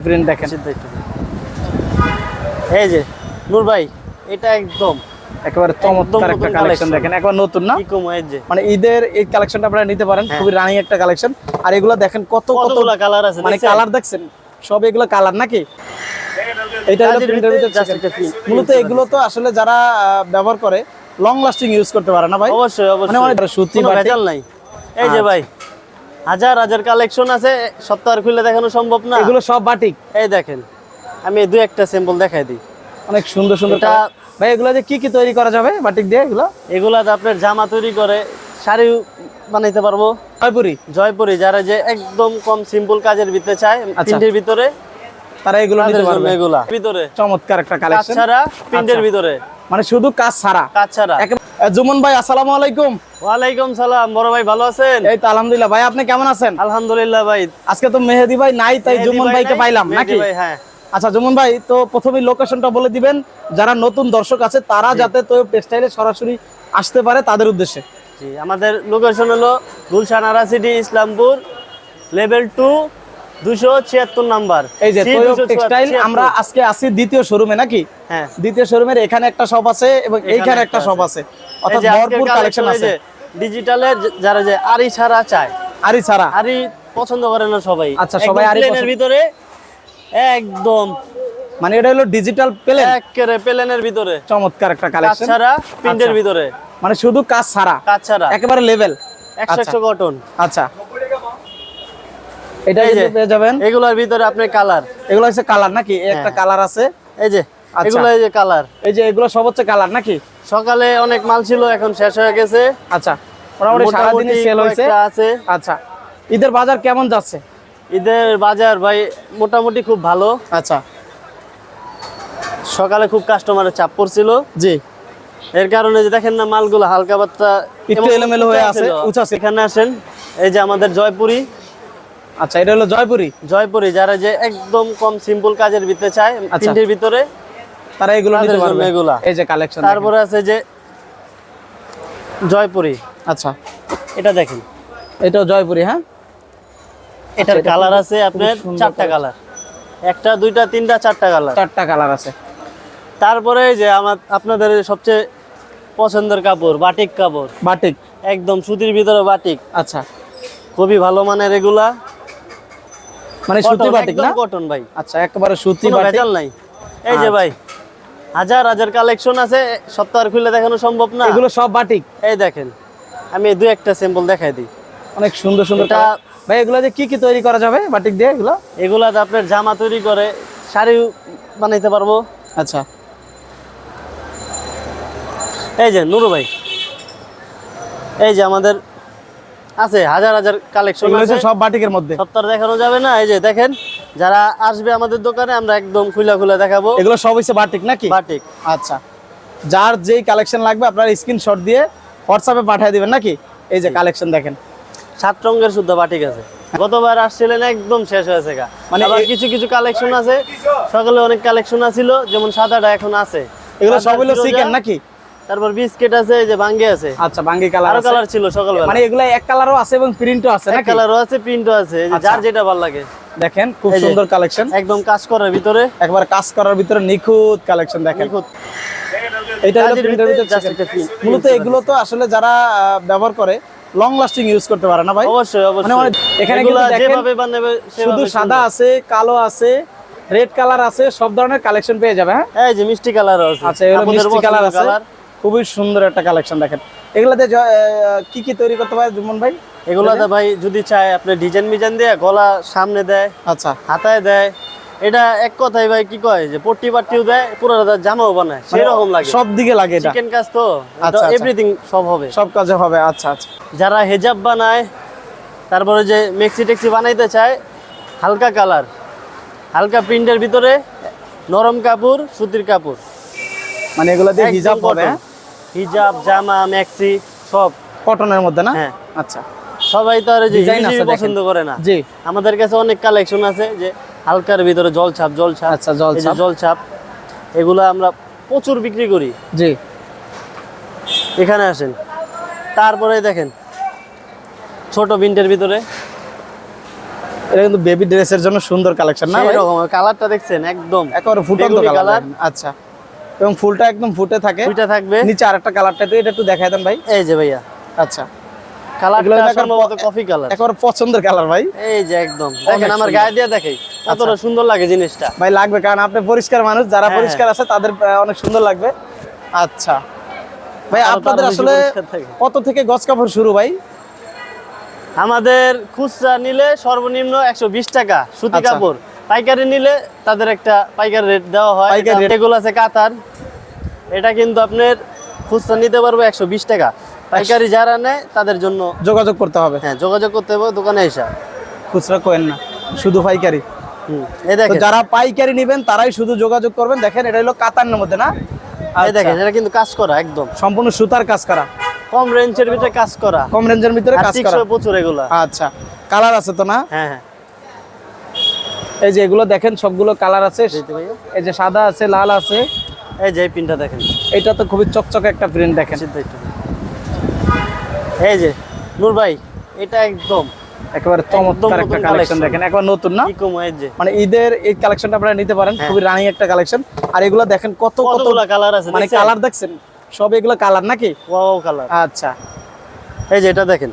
Print দেখেন। এই যে নূর ভাই এটা একদম একেবারে চমৎকার একটা কালেকশন দেখেন। একবার নতুন না? মানে ঈদের এই কালেকশনটা আপনারা নিতে পারেন হ্যাঁ। খুবই রানিং একটা কালেকশন আর এগুলো দেখেন কত কত কালার আছে মানে কালার দেখছেন? সব এগুলো কালার নাকি? এটা মূলত এগুলো তো আসলে যারা ব্যবহার করে লং লাস্টিং ইউজ করতে পারে না ভাই? অবশ্যই অবশ্যই। মানে সুতি নাই। এই যে আচ্ছা। ভাই হাজার হাজার কালেকশন আছে সপ্তাহ খুলে দেখানো সম্ভব না। এগুলো সব বাটিক এই দেখেন আমি দু একটা স্যাম্পল দেখাই দিই। অনেক সুন্দর সুন্দর ভাই এগুলো যে কি কি তৈরি করা যাবে বাটিক দিয়ে এগুলো? এগুলো আপনার জামা তৈরি করে শাড়ি বানাইতে পারব। জয়পুরি? জয়পুরি যারা যে একদম কম সিম্পল কাজের ভিতরে চায় তিনটির ভিতরে। তারা এগুলো নিতে পারবে। এগুলা। ভিতরে। চমৎকার একটা কাজ কালেকশন ছাড়া প্রিন্টের আচ্ছা। ভিতরে। মানে শুধু কাজ ছাড়া। কাজ ছাড়া জুমন ভাই আসসালামু আলাইকুম। ওয়ালাইকুম সালাম বড় ভাই ভালো আছেন? এই তো আলহামদুলিল্লাহ। ভাই আপনি কেমন আছেন? আলহামদুলিল্লাহ ভাই। আজকে তো মেহেদি ভাই নাই তাই জুমন ভাই ভাইকে পাইলাম নাকি? ভাই, হ্যাঁ। আচ্ছা জুমন ভাই তো প্রথমেই লোকেশনটা বলে দিবেন। যারা নতুন দর্শক আছে তারা যাতে তো টেক্সটাইলে সরাসরি আসতে পারে তাদের উদ্দেশ্যে। জি আমাদের লোকেশন হলো Gulshan Ara city Islampur level two দুশো ছিয়াত্তর নাম্বার। এই যে C তৈয়ব 276 টেক্সটাইল আমরা আজকে আসি দ্বিতীয় শোরুমে নাকি? হ্যাঁ। দ্বিতীয় শোরুমের এখানে একটা শপ আছে এবং এইখানে একটা একটা শপ আছে। অর্থাৎ এই যে আজকের ভরপুর কালেকশন আছে। যে যারা যে আরি ছাড়া চায়। আরি ছাড়া। আরি পছন্দ করে না সবাই। আচ্ছা, সবাই আরি প্লেনের ভিতরে। একদম। মানে এটা হলো ডিজিটাল প্লেন একেবারে প্লেনের ভিতরে। চমৎকার একটা কালেকশন ছাড়া প্রিন্টের আচ্ছা। ভিতরে। মানে শুধু কাজ ছাড়া। কাজ ছাড়া। একেবারে লেভেল কটন আচ্ছা। এটা পেয়ে যাবেন। এগুলোর ভিতরে আপনার কালার। এগুলো হচ্ছে কালার নাকি? একটা হ্যাঁ। কালার আছে। এই যে আচ্ছা। এগুলো এই যে কালার। এই যে এগুলো সব হচ্ছে কালার নাকি? সকালে অনেক মাল ছিল এখন শেষ হয়ে গেছে। আচ্ছা মোটামুটি সারাদিনই সেল হয়েছে। আছে। আচ্ছা ঈদের বাজার কেমন যাচ্ছে? ঈদের বাজার ভাই মোটামুটি খুব ভালো। আচ্ছা। সকালে খুব কাস্টমারের চাপ পড়ছিল। জি। এর কারণে যে দেখেন না মালগুলো হালকা পাতলা একটু এলোমেলো হয়ে আছে। এখানে আসেন এই যে আমাদের জয়পুরি। আচ্ছা এটা হলো জয়পুরি? জয়পুরি যারা যে একদম কম সিম্পল কাজের ভিতরে চায় আচ্ছা। প্রিন্টের ভিতরে তারা এগুলো নিতে পারবে। এগুলা। এই যে কালেকশন তারপরে আছে যে জয়পুরি। আচ্ছা। এটা দেখেন। এটাও জয়পুরি হ্যাঁ? এটার কালার আছে আপনার চারটা কালার একটা দুইটা তিনটা চারটা কালার চারটা কালার আছে। তারপরে এই যে আমার আপনাদের সবচেয়ে পছন্দের কাপড় বাটিক কাপড়। বাটিক? একদম সুতির ভিতরে বাটিক। আচ্ছা। খুবই ভালো মানের এগুলা। মানে সুতি বাটিক না? কটন ভাই। আচ্ছা একেবারে সুতি বাটিক ভেজাল নাই। এই যে আচ্ছা। ভাই হাজার হাজার কালেকশন আছে সপ্তাহ খুলে দেখানো সম্ভব না। এগুলো সব বাটিক এই দেখেন আমি দু একটা স্যাম্পল দেখাই দিই। অনেক সুন্দর সুন্দর এটা- ভাই এগুলো যে কি কি তৈরি করা যাবে বাটিক দিয়ে এগুলো? এগুলা আপনার জামা তৈরি করে শাড়ি বানাইতে পারব। আচ্ছা। এই যে নুরু ভাই। এই যে আমাদের আছে হাজার হাজার কালেকশন আছে। সব বাটিকের মধ্যে। সপ্তাহ দেখানো যাবে না এই যে দেখেন যারা আসবে আমাদের দোকানে আমরা একদম খুলে খুলে দেখাবো। এগুলো সব হচ্ছে বাটিক নাকি? বাটিক। আচ্ছা। যার যেই কালেকশন লাগবে আপনার স্ক্রিনশট দিয়ে হোয়াটসঅ্যাপে পাঠিয়ে দিবেন নাকি? এই যে কালেকশন দেখেন। সাত রঙের শুদ্ধ বাটিক আছে। গতবার আসছিলেন একদম শেষ হয়েছে গা। মানে আবার কিছু কিছু কালেকশন আছে। সকালে অনেক কালেকশন আছিল যেমন সাদাটা এখন আছে। এগুলো সব হলো চিকেন নাকি? তারপর বিস্কিট আছে এই যে বাঙ্গি আছে। আচ্ছা বাঙ্গি কালার আরও কালার ছিল সকালবেলা। মানে এগুলো এক কালারও আছে এবং প্রিন্টও আছে এক কালারও আছে প্রিন্টও আছে। এই যে আচ্ছা। যার যেটা ভালো লাগে। দেখেন খুব সুন্দর কালেকশন একদম কাজ করার ভিতরে। একবার কাজ করার ভিতরে নিখুঁত কালেকশন দেখেন। নিখুঁত। এটা হলো প্রিন্টের ভিতরে মূলত এগুলো তো আসলে যারা ব্যবহার করে লং লাস্টিং ইউজ করতে পারে না ভাই? অবশ্যই মানে অবশ্যই। অনেক- এখানে কিন্তু দেখেন, যেভাবে বানাবে শুধু সাদা আছে কালো আছে রেড কালার আছে সব ধরনের কালেকশন পেয়ে যাবে হ্যাঁ? এই যে মিষ্টি কালার আছে। আচ্ছা আপনাদের মিষ্টি কালার আছে। খুবই সুন্দর একটা কালেকশন দেখেন। এগুলাতে কি কি তৈরি করতে পারে জুমন ভাই? এগুলাতে ভাই যদি চায় আপনি ডিজাইন মিজাইন দিয়ে গলা সামনে দেয় আচ্ছা। হাতায় দেয় এটা এক কথাই ভাই কি কয় যে পট্টি পাট্টিও দেয় পুরো জামাও বানায় সেই রকম লাগে। সব দিকে লাগে এটা। চিকেন কাজ তো আচ্ছা, আচ্ছা। এভরিথিং সব হবে। সব কাজে হবে আচ্ছা আচ্ছা। যারা হেজাব বানায় তারপরে যে মেক্সি টেক্সি বানাইতে চায় হালকা কালার হালকা প্রিন্টের ভিতরে নরম কাপড় সুতির কাপড়। মানে এগুলো দিয়ে হিজাব হবে cotton। হিজাব জামা ম্যাক্সি সব। কটনের মধ্যে না? হ্যাঁ। আচ্ছা। সবাই তো আর যে। পছন্দ করে না। জি। আমাদের কাছে অনেক কালেকশন আছে যে হালকার ভিতরে জল ছাপ জল ছাপ আচ্ছা, জল ছাপ। জল ছাপ এগুলো আমরা প্রচুর বিক্রি করি। জি। এখানে আসেন। তারপরে দেখেন ছোট বিন্টের ভিতরে। এটা কিন্তু বেবি ড্রেসের জন্য সুন্দর কালেকশন না ভাই? সেরকম কালারটা দেখছেন একদম। একেবারে ফুটন্ত কালার আচ্ছা। এবং ফুলটা একদম ফুটে থাকে। ফুটে থাকবে। নিচে আরেকটা কালারটা একটু এটা একটু দেখাই দেন ভাই। এই যে ভাইয়া। আচ্ছা। Coffee colour. একেবারে পছন্দের কালার ভাই। এই যে একদম। দেখেন আমার গায়ে দিয়ে দেখেই। কতটা সুন্দর লাগে জিনিসটা। ভাই লাগবে কারণ আপনি পরিষ্কার মানুষ যারা হ্যাঁ, পরিষ্কার আছে তাদের অনেক সুন্দর লাগবে। আচ্ছা। ভাই আপনাদের আসলে কত থেকে গজ কাপড় শুরু ভাই? আমাদের খুচরা নিলে সর্বনিম্ন একশো বিশ টাকা সুতি আচ্ছা। কাপড়। পাইকারি নিলে তাদের একটা পাইকারি রেট দেওয়া হয়। এগুলো আছে কাতার। এটা কিন্তু আপনার খুচরা নিতে পারব একশো বিশ টাকা। পাইকারি যারা নেয় তাদের জন্য যোগাযোগ করতে হবে। হ্যাঁ যোগাযোগ করতে হবে দোকানে এসে। খুচরা কোয়েন না শুধু পাইকারি। হুম, এই দেখেন। যারা পাইকারি নেবেন তারাই শুধু যোগাযোগ করবেন। দেখেন এটা হলো কাতানের মধ্যে না? এই আচ্ছা, দেখেন এটা কিন্তু কাজ করা একদম। সম্পূর্ণ সুতার কাজ করা। কম রেঞ্জের ভিতরে কাজ করা। কম রেঞ্জের ভিতরে কাজ করা। প্রচুর এগুলা। আচ্ছা। কালার আছে তো না? হ্যাঁ হ্যাঁ। এই যে এগুলো দেখেন সবগুলো কালার আছে। এই যে সাদা আছে লাল আছে। এই যে পিনটা দেখেন। এটা তো খুবই চকচকে একটা প্রিন্ট দেখেন। এই যে নূর ভাই এটা একদম। একেবারে চমৎকার একটা কালেকশন দেখেন। একবার নতুন না? কি এই যে। মানে ঈদের এই কালেকশনটা আপনারা নিতে পারেন। হ্যাঁ। খুবই রানিং একটা কালেকশন আর এগুলো দেখেন কত কত কালার আছে মানে কালার দেখছেন? সব এগুলো কালার নাকি? ওয়াও কালার আচ্ছা। এই যে এটা দেখেন।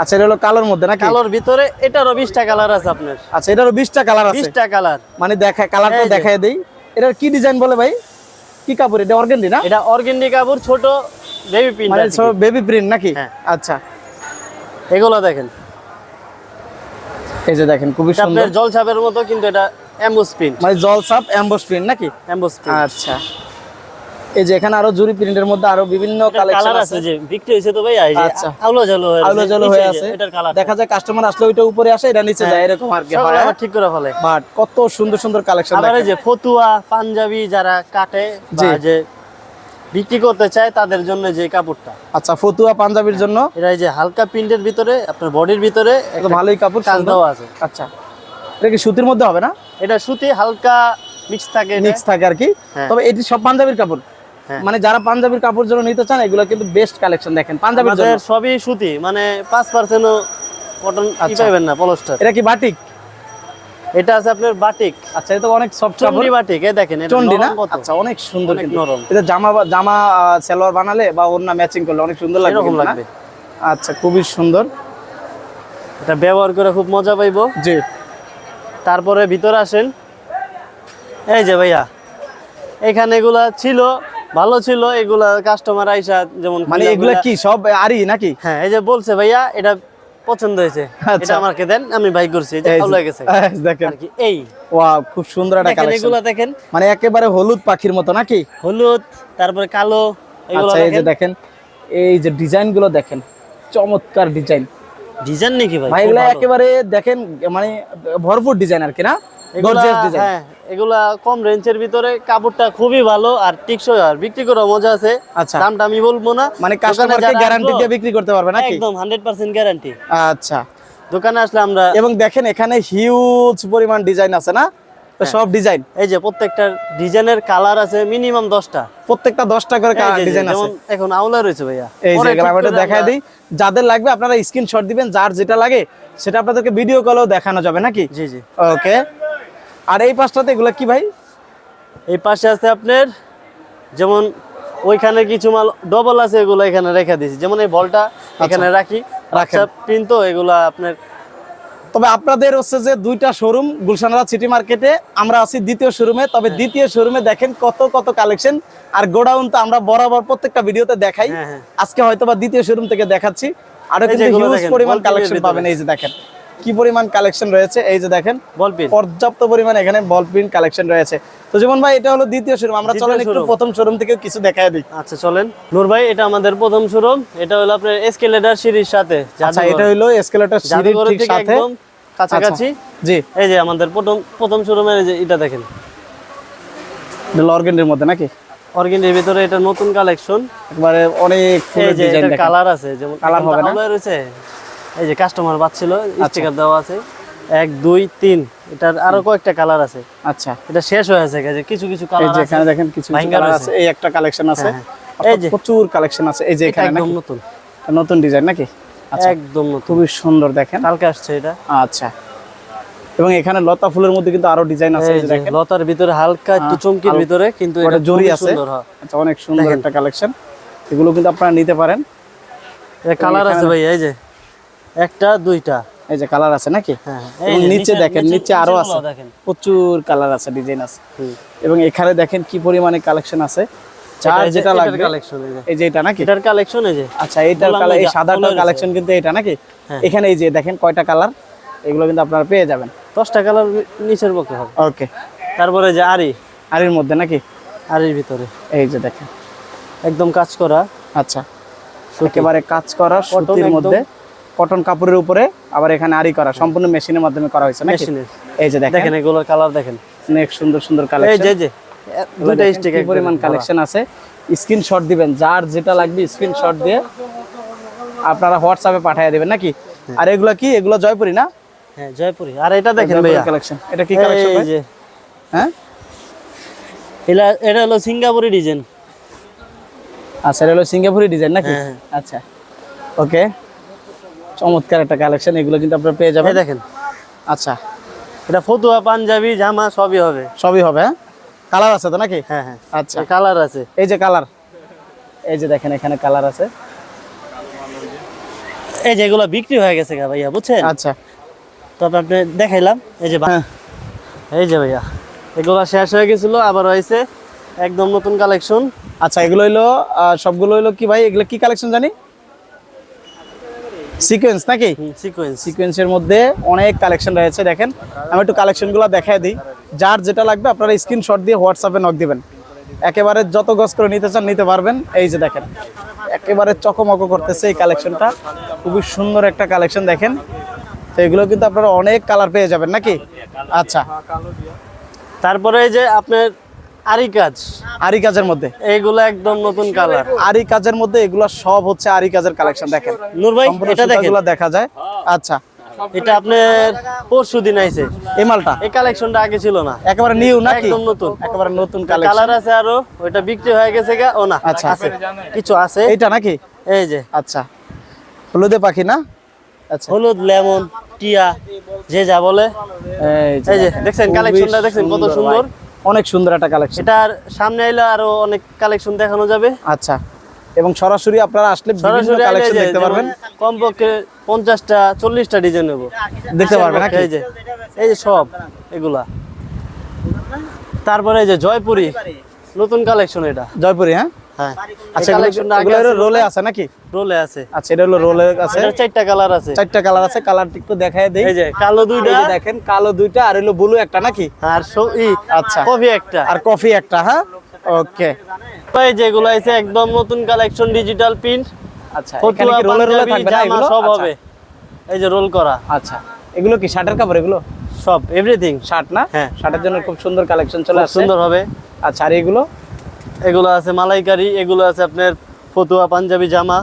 আচ্ছা এটা হলো কালোর মধ্যে নাকি? কালোর ভিতরে এটারও বিশটা কালার আছে আপনার। আচ্ছা এটারও বিশটা কালার আছে? বিশটা কালার। মানে দেখা কালারটা দেই। এটার কি ডিজাইন বলে ভাই? কি কাপড়? এটা অর্গেন্ডি না? এটা অর্গেন্ডি কাপড় ছোট বেবি পিন মানে সব বেবি প্রিন্ট নাকি? হ্যাঁ। আচ্ছা। এগুলো দেখেন। এই যে দেখেন খুবই সুন্দর আপনার জল মতো কিন্তু এটা এমবোস প্রিন্ট মানে জল সাপ প্রিন্ট নাকি? এমবোস প্রিন্ট আচ্ছা। এই যে এখানে আরও জুরি প্রিন্টের মধ্যে আরও বিভিন্ন কালেকশন আছে। যে বিক্রি হয়েছে তো ভাই এই যে আচ্ছা। আলো জালো হয়ে আলো আছে, জলো হয়ে আছে। এটার কালার দেখা যায় কাস্টমার আসলে ওইটা উপরে আসে এটা নিচে যায় এরকম আর কি হয় ঠিক করে ফেলে। বাট কত সুন্দর সুন্দর কালেকশন আবার এই যে ফতুয়া পাঞ্জাবি যারা কাটে বা যে বিক্রি করতে চায় তাদের জন্য যে কাপড়টা। আচ্ছা ফতুয়া পাঞ্জাবির জন্য? এটা এই যে হালকা প্রিন্টের ভিতরে আপনার বডির ভিতরে একটা ভালোই কাপড় কাজ। দেওয়া আছে। আচ্ছা। এটা কি সুতির মধ্যে হবে না? এটা সুতি হালকা মিক্স থাকে মিক্স থাকে আর কি। হ্যাঁ। তবে এটি সব পাঞ্জাবির কাপড়? হ্যাঁ। মানে যারা পাঞ্জাবির কাপড় জন্য নিতে চান এগুলো কিন্তু বেস্ট কালেকশন দেখেন পাঞ্জাবির জন্য। সবই সুতি মানে পাঁচ পার্সেন্টও কটন কি আচ্ছা। না পলস্টার এটা কি বাটিক এটা আছে আপনার বাটিক আচ্ছা এটা অনেক সফট চন্ডি বাটিক এই দেখেন এটা চন্ডি না? আচ্ছা অনেক সুন্দর কিন্তু। নরম। এটা জামা জামা সালোয়ার বানালে বা ওড়না ম্যাচিং করলে অনেক সুন্দর লাগবে এরকম লাগবে। আচ্ছা খুবই সুন্দর। এটা ব্যবহার করে খুব মজা পাইবো। জি। তারপরে ভিতরে আসেন। এই যে ভাইয়া এখানে এগুলা ছিল ভালো ছিল এগুলা কাস্টমার আইসা যেমন মানে এগুলা কি সব আরই নাকি? হ্যাঁ এই যে বলছে ভাইয়া এটা পছন্দ হয়েছে। আচ্ছা। এটা আমাকে দেন আমি ভাই করছি যে- ভালো লেগেছে। দেখেন। আর কি এই। ওয়াও খুব সুন্দর একটা কালেকশন এগুলা দেখেন। মানে একেবারে হলুদ পাখির মতো নাকি? হলুদ তারপরে কালো এগুলো আচ্ছা এই যে দেখেন। এই যে ডিজাইনগুলো দেখেন চমৎকার ডিজাইন। ডিজাইন নাকি ভাই? ভাই এগুলো একেবারে দেখেন মানে ভরপুর ডিজাইন আর কি না? হ্যাঁ এগুলা কম রেঞ্জের ভিতরে কাপড়টা খুবই ভালো আর টিকসই আর বিক্রি করার মজা আছে। আচ্ছা। দামটা আমি বলব না। মানে কাস্টমারকে গ্যারান্টি দিয়ে বিক্রি করতে পারবে নাকি? একদম হান্ড্রেড পার্সেন্ট গ্যারান্টি আচ্ছা। দোকানে আসলে আমরা এবং দেখেন এখানে হিউজ পরিমাণ ডিজাইন আছে না? হ্যাঁ। সব ডিজাইন এই যে প্রত্যেকটা ডিজাইনের কালার আছে মিনিমাম দশটা। প্রত্যেকটা দশটা করে এই যে- যে, ডিজাইন আছে। এখন আউলা রয়েছে ভাইয়া। এই যে দেখাই দিই। যাদের লাগবে আপনারা স্ক্রিনশট দিবেন যার যেটা লাগে সেটা আপনাদেরকে ভিডিও কলেও দেখানো যাবে নাকি? জি জি। ওকে আর এই পাঁচটাতে এগুলো কি ভাই? এই পাশে আছে আপনার যেমন ওইখানে কিছু মাল ডবল আছে এগুলো এখানে রেখে দিয়েছি। যেমন এই বলটা এখানে রাখি। রাখা প্রিন্ট তো এগুলা আপনার তবে আপনাদের হচ্ছে যে দুইটা শোরুম গুলশানরা সিটি মার্কেটে আমরা আছি দ্বিতীয় শোরুমে তবে হ্যাঁ। দ্বিতীয় শোরুমে দেখেন কত কত কালেকশন আর গোডাউন তো আমরা বরাবর প্রত্যেকটা ভিডিওতে দেখাই। হ্যাঁ, হ্যাঁ। আজকে হয়তো বা দ্বিতীয় শোরুম থেকে দেখাচ্ছি। আরও কিন্তু হিউজ পরিমাণ কালেকশন পাবেন এই যে দেখেন। কি পরিমাণ কালেকশন রয়েছে? এই যে দেখেন বল পিন পর্যাপ্ত পরিমাণ এখানে বল প্রিন্ট কালেকশন রয়েছে। তো যেমন ভাই এটা হলো দ্বিতীয় শোরুম আমরা চলেন একটু প্রথম শোরুম থেকে কিছু দেখায় দিই। আচ্ছা চলেন। নূর ভাই এটা আমাদের প্রথম শোরুম এটা হলো আপনার এসকেলেটার সিঁড়ির সাথে। আচ্ছা এটা হলো এসকেলেটর সিঁড়ির ঠিক সাথে। কাছাকাছি। জি। এই যে আমাদের প্রথম প্রথম শোরুমের এই যে এটা দেখেন। লর্গেন্ডের মধ্যে নাকি? অর্গেন্ডির ভিতরে এটা নতুন কালেকশন একবারে অনেক এই ফুলের যে ডিজাইন এটা দেখেন। কালার আছে যেমন কালার হবে না? রয়েছে এই যে কাস্টমার পাচ্ছিল আচ্ছা। স্টিকার দেওয়া আছে। এক দুই তিন এটার আরও কয়েকটা কালার আছে। আচ্ছা। এটা শেষ হয়ে আছে কিছু কিছু কালার আছে এখানে দেখেন কিছু রয়েছে। আছে। এই একটা কালেকশন আছে। হ্যাঁ, হ্যাঁ। এই যে। প্রচুর কালেকশন আছে। এই যে এখানে একদম নতুন। নতুন ডিজাইন নাকি? আচ্ছা একদম খুবই সুন্দর দেখেন। কালকে আসছে এটা। আচ্ছা। এবং এখানে লতা ফুলের মধ্যে কিন্তু আরও ডিজাইন আছে দেখেন। লতার ভিতরে হালকা একটু হ্যাঁ, চমকির ভিতরে কিন্তু এটা জরি আছে। সুন্দর আচ্ছা অনেক সুন্দর একটা কালেকশন এগুলো কিন্তু আপনারা নিতে পারেন। কালার আছে ভাই এই যে। একটা দুইটা। এই যে কালার আছে নাকি? হ্যাঁ এবং নিচে দেখেন নিচে আরও আছে। প্রচুর কালার আছে ডিজাইন আছে। এবং এখানে দেখেন কি পরিমাণে কালেকশন আছে। যেটা লাগবে কালেকশন এই যে। এটা নাকি? এটার কালেকশন এই যে। আচ্ছা এইটার কালার এই সাদাটার কালেকশন কিন্তু এটা নাকি? হ্যাঁ। এখানে এই যে দেখেন কয়টা কালার এগুলো কিন্তু আপনারা পেয়ে যাবেন। দশটা কালার নিচের পক্ষে হবে। ওকে। তারপরে যে আরি আর এর মধ্যে নাকি? আরির ভিতরে। এই যে দেখেন। একদম কাজ করা। আচ্ছা। একেবারে কাজ করা সুতির মধ্যে। কটন কাপড়ের উপরে আবার এখানে আরি করা সম্পূর্ণ মেশিনের মাধ্যমে করা হয়েছে নাকি? এই যে দেখেন। এগুলোর কালার দেখেন। অনেক সুন্দর সুন্দর এই কালেকশন যে যে দুইটা স্টিক পরিমাণ কালেকশন আছে? স্ক্রিনশট দিবেন যার যেটা লাগবে স্ক্রিনশট দিয়ে আপনারা হোয়াটসঅ্যাপে পাঠিয়ে দিবেন নাকি? আর এগুলো কি? এগুলো জয়পুরি না? হ্যাঁ জয়পুরি। আর এটা দেখেন ভাইয়া। কালেকশন এটা কি কালেকশন এই যে। হ্যাঁ? এটা এটা হলো সিঙ্গাপুরি ডিজাইন। আচ্ছা এটা হলো সিঙ্গাপুরি ডিজাইন নাকি? হ্যাঁ, হ্যাঁ। আচ্ছা। ওকে। চমৎকার একটা কালেকশন এগুলো কিন্তু আপনারা পেয়ে যাবেন। দেখেন। আচ্ছা। এটা ফতুয়া পাঞ্জাবি জামা সবই হবে। সবই হবে হ্যাঁ? কালার আছে তো নাকি? হ্যাঁ হ্যাঁ। আচ্ছা। কালার আছে। এই যে কালার এই যে দেখেন এখানে কালার আছে। এই যে এগুলো বিক্রি হয়ে গেছে গা ভাইয়া বুঝছেন? আচ্ছা। তবে আপনি দেখাইলাম এই যে হ্যাঁ। এই যে ভাইয়া এগুলো শেষ হয়ে গেছিল আবার হয়েছে একদম নতুন কালেকশন আচ্ছা এগুলো হইল সবগুলো হইল কি ভাই? এগুলো কি কালেকশন জানি? সিকোয়েন্স নাকি? সিকোয়েন্স সিকোয়েন্সের মধ্যে অনেক কালেকশন রয়েছে দেখেন। আমি একটু কালেকশনগুলো দেখাই দিই। যার যেটা লাগবে আপনারা স্ক্রিনশট দিয়ে হোয়াটসঅ্যাপে নক দিবেন। একেবারে যত গজ করে নিতে চান নিতে পারবেন। এই যে দেখেন একেবারে চকমক করতেছে এই কালেকশনটা খুবই সুন্দর একটা কালেকশন দেখেন। তো এগুলো কিন্তু আপনারা অনেক কালার পেয়ে যাবেন নাকি? আচ্ছা। তারপরে এই যে আপনার আরি কাজ। আরি কাজের মধ্যে। এইগুলো একদম নতুন কালার আরি কাজের মধ্যে এগুলো সব হচ্ছে আরি কাজের কালেকশন দেখেন। নূর ভাই এটা দেখেন। দেখা যায়। আচ্ছা। এটা আপনার পরশু দিন আইছে। এই মালটা? এই কালেকশনটা আগে ছিল না। একেবারে নিউ নাকি? একদম নতুন। একেবারে নতুন কালেকশন কালার আছে আরও ওইটা বিক্রি হয়ে গেছে গা ও না। আচ্ছা। আছে। কিছু আছে? এইটা নাকি? এই যে। আচ্ছা। হলুদে পাখি না? আচ্ছা। হলুদ লেমন টিয়া যে যা বলে। এই যে দেখছেন কালেকশনটা দেখছেন কত সুন্দর। অনেক সুন্দর একটা কালেকশন এটার সামনে এলে আরও অনেক কালেকশন দেখানো যাবে। আচ্ছা। এবং সরাসরি আপনারা আসলে বিভিন্ন সরাসরি কালেকশন দেখতে পারবেন। কমপক্ষে পঞ্চাশটা চল্লিশটা ডিজাইন নেব। দেখতে পারবেন নাকি? এই যে এই যে সব এগুলা। তারপরে এই যে জয়পুরি নতুন কালেকশন এটা। জয়পুরি হ্যাঁ? হ্যাঁ। আচ্ছা এই কালেকশনটা আগে এগুলো রোলে আছে নাকি? রোলে আছে। আচ্ছা এটা হলো রোলে আছে? চারটা কালার আছে। চারটা কালার আছে কালারটি একটু দেখায় দেই। এই যে কালো দুইটা। দেখেন কালো দুইটা আর হলো ব্লু একটা নাকি? আর ই আচ্ছা। কফি একটা। আর কফি একটা হ্যাঁ? ওকে এই যেগুলো আছে একদম নতুন কালেকশন ডিজিটাল প্রিন্ট আচ্ছা এখানে কি রোলে রোলে থাকবে না এগুলো? সব আচ্ছা, হবে। এই যে রোল করা। আচ্ছা। এগুলো কি শার্টের কাপড় এগুলো? সব এভরিথিং শার্ট না? হ্যাঁ। শার্টের জন্য খুব সুন্দর কালেকশন চলে আসছে। সুন্দর হবে। আচ্ছা আর এগুলো? এগুলো আছে মালাইকারি এগুলো আছে আপনার ফতুয়া পাঞ্জাবি জামা।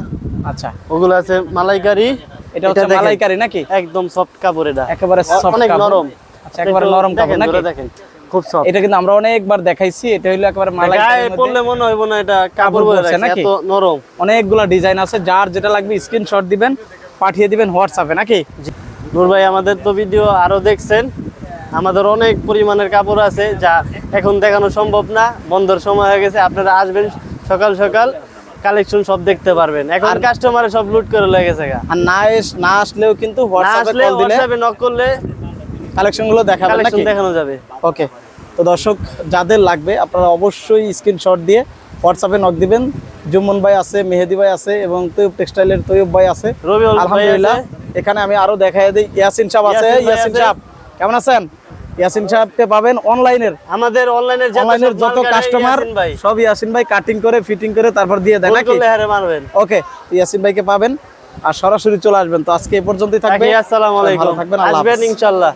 আচ্ছা। ওগুলো আছে মালাইকারি। এটা হচ্ছে মালাইকারি নাকি? একদম সফট কাপড় এটা। একেবারে soft অনেক। নরম। আচ্ছা একেবারে নরম কাপড় নাকি? দেখেন খুব সফট এটা কিন্তু আমরা অনেকবার দেখাইছি এটা হলো একেবারে গায়ে মালাইকারির পড়লে মনে হইব না এটা কাপড় বলে রাখছে নাকি? এত নরম। অনেকগুলা ডিজাইন আছে যার যেটা লাগবে স্ক্রিনশট দিবেন পাঠিয়ে দিবেন হোয়াটসঅ্যাপে নাকি? নূর ভাই আমাদের তো ভিডিও আরও দেখছেন। আমাদের অনেক পরিমাণের কাপড় আছে যা এখন দেখানো সম্ভব না। বন্ধর সময় হয়ে গেছে আপনারা আসবেন সকাল সকাল কালেকশন সব দেখতে পারবেন। এখন কাস্টমারে সব লুট করে লেগে গেছে। আর না না আসলেও কিন্তু হোয়াটসঅ্যাপে নক করলে কালেকশনগুলো দেখাবেন কালেকশন নাকি? দেখানো যাবে। ওকে তো দর্শক যাদের লাগবে আপনারা অবশ্যই স্ক্রিনশট দিয়ে হোয়াটসঅ্যাপে নক দিবেন। জুম্মন ভাই আছে মেহেদি ভাই আছে এবং তৈয়ব টেক্সটাইলের তৈয়ব ভাই আছে। রবিউল ভাই আলহামদুলিল্লাহ। আছে। এখানে আমি আরও দেখাই দিই। ইয়াসিন সাহেব আছে ইয়াসিন। সাহেব কেমন আছেন? ইয়াসিন সাহেবকে পাবেন অনলাইনের। আমাদের অনলাইনের অনলাইনের যত কাস্টমার সব ইয়াসিন ভাই। কাটিং করে ফিটিং করে তারপর দিয়ে দেন নাকি? মারবেন। ওকে ইয়াসিন ভাইকে পাবেন। আর সরাসরি চলে আসবেন। তো আজকে এই পর্যন্তই থাকবে। আসসালামু আলাইকুম। থাকবেন আসবেন। ইনশাআল্লাহ